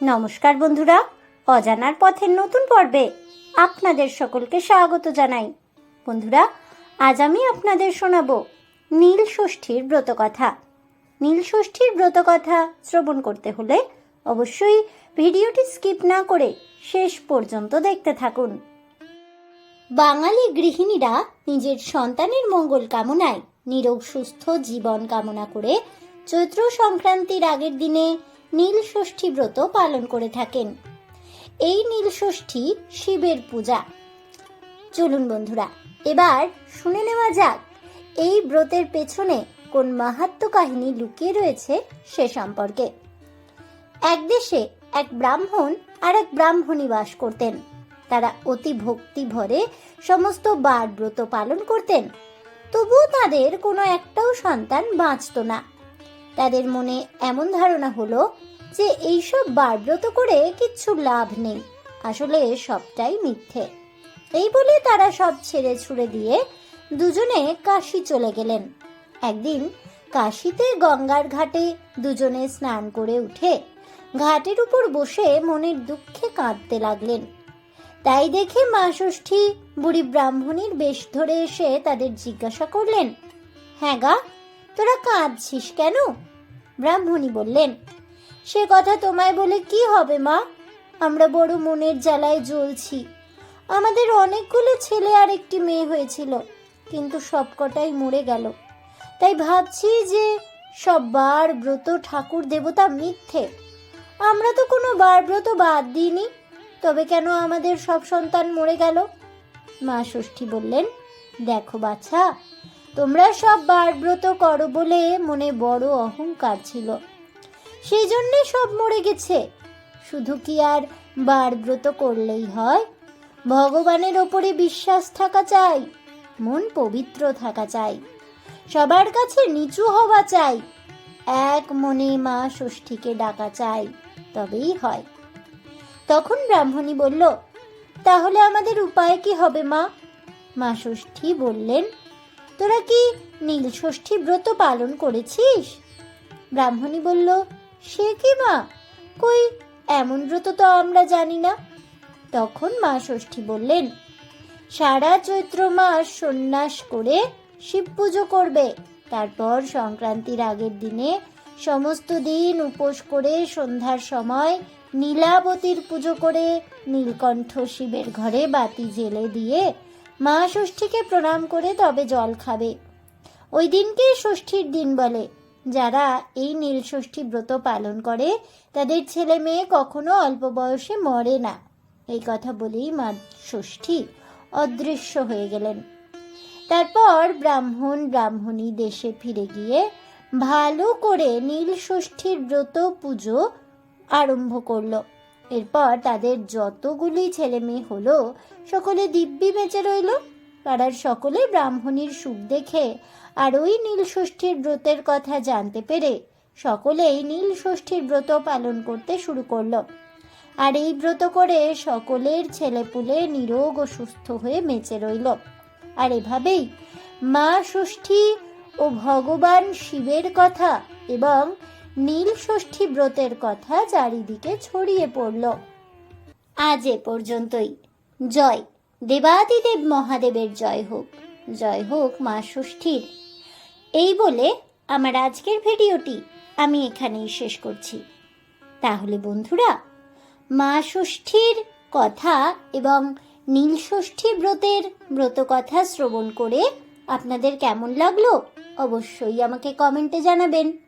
নমস্কার বন্ধুরা, অজানার পথের নতুন পর্বে আপনাদের সকলকে স্বাগত জানাই। বন্ধুরা, আজ আমি আপনাদের শোনাবো নীল ষষ্ঠীর ব্রতকথা। নীল ষষ্ঠীর ব্রতকথা শ্রবণ করতে হলে অবশ্যই ভিডিওটি স্কিপ না করে শেষ পর্যন্ত দেখতে থাকুন। বাঙালি গৃহিণীরা নিজের সন্তানের মঙ্গল কামনায় নিরোগ সুস্থ জীবন কামনা করে চৈত্র সংক্রান্তির আগের দিনে নীল ষষ্ঠী ব্রত পালন করে থাকেন। এই নীল ষষ্ঠী শিবের পূজা। চলুন বন্ধুরা, এবার শুনে নেওয়া যাক, এই ব্রতের পেছনে কোন মাহাত্ম কাহিনী লুকিয়ে রয়েছে সে সম্পর্কে। এক দেশে এক ব্রাহ্মণ আর এক ব্রাহ্মণী বাস করতেন। তারা অতি ভক্তি ভরে সমস্ত বার ব্রত পালন করতেন। তবুও তাদের কোনো একটাও সন্তান বাঁচত না। তাদের মনে এমন ধারণা হলো যে এইসব বারব্রত করে কিচ্ছু লাভ নেই। আসলে সবটাই মিথ্যে। এই বলে তারা সব ছেড়ে ছুড়ে দিয়ে দুজনে কাশি চলে গেলেন। একদিন কাশিতে গঙ্গার ঘাটে দুজনে স্নান করে উঠে ঘাটের উপর বসে মনের দুঃখে কাঁদতে লাগলেন। তাই দেখে মা ষষ্ঠী বুড়ি ব্রাহ্মণীর বেশ ধরে এসে তাদের জিজ্ঞাসা করলেন হ্যাঁ গা, তোরা কাঁদছিস কেন? ব্রাহ্মণী বললেন, সে কথা তোমায় বলে কি হবে, মা? আমরা বড় মনের জ্বালায় জ্বলছি। আমাদের অনেকগুলো ছেলে আর একটি মেয়ে হয়েছিল, কিন্তু সবকটাই মরে গেল। তাই ভাবছি যে সব বার ব্রত ঠাকুর দেবতা মিথ্যে। আমরা তো কোনো বার ব্রত বাদ দিইনি, তবে কেন আমাদের সব সন্তান মরে গেল? মা ষষ্ঠী বললেন, দেখো বাছা তোমরা সব বার ব্রত করো বলে মনে বড় অহংকার ছিল। সেই জন্যে সব মরে গেছে। শুধু কি আর বার ব্রত করলেই হয়? ভগবানের ওপরে বিশ্বাস থাকা চাই, মন পবিত্র থাকা চাই, সবার কাছে নিচু হওয়া চাই, এক মনে মা ষষ্ঠীকে ডাকা চাই, তবেই হয়। তখন ব্রাহ্মণী বলল, তাহলে আমাদের উপায় কি হবে মা? মা ষষ্ঠী বললেন তোরা কি নীল ষষ্ঠী ব্রত পালন করেছিস? ব্রাহ্মণী বলল, সে কি মা? কই, এমন ব্রত তো আমরা জানি না। তখন মা ষষ্ঠী বললেন, সারা চৈত্র মাস সন্ন্যাস করে শিব পুজো করবে। তারপর সংক্রান্তির আগের দিনে সমস্ত দিন উপোস করে সন্ধ্যার সময় নীলাবতীর পুজো করে নীলকণ্ঠ শিবের ঘরে বাতি জেলে দিয়ে মা ষষ্ঠীকে প্রণাম করে তবে জল খাবে। ওই দিনকে ষষ্ঠীর দিন বলে। যারা এই নীল ষষ্ঠী ব্রত পালন করে, তাদের ছেলে মেয়ে কখনো অল্প বয়সে মরে না। এই কথা বলেই মা ষষ্ঠী অদৃশ্য হয়ে গেলেন। তারপর ব্রাহ্মণ ব্রাহ্মণী দেশে ফিরে গিয়ে ভালো করে নীল ষষ্ঠীর ব্রত পুজো আরম্ভ করল। এরপর তাদের যতগুলি ছেলে মেয়ে হলো, সকলে দিব্যি বেঁচে রইল। পাড়ার সকলে ব্রাহ্মণীর সুখ দেখে আর ওই নীল ষষ্ঠীর ব্রতের কথা জানতে পেরে সকলেই নীল ষষ্ঠীর ব্রত পালন করতে শুরু করল। আর এই ব্রত করে সকলের ছেলেপুলে নিরোগ ও সুস্থ হয়ে বেঁচে রইল। আর এভাবেই মা ষষ্ঠী ও ভগবান শিবের কথা এবং নীল ষষ্ঠী ব্রতের কথা চারিদিকে ছড়িয়ে পড়ল। আজ এ পর্যন্তই। জয়। দেবাদিদেব মহাদেবের জয় হোক। জয় হোক মা ষষ্ঠীর। এই বলে আমার আজকের ভিডিওটি আমি এখানেই শেষ করছি। তাহলে বন্ধুরা, মা ষষ্ঠীর কথা এবং নীল ষষ্ঠী ব্রতের ব্রত কথা শ্রবণ করে আপনাদের কেমন লাগল অবশ্যই আমাকে কমেন্টে জানাবেন।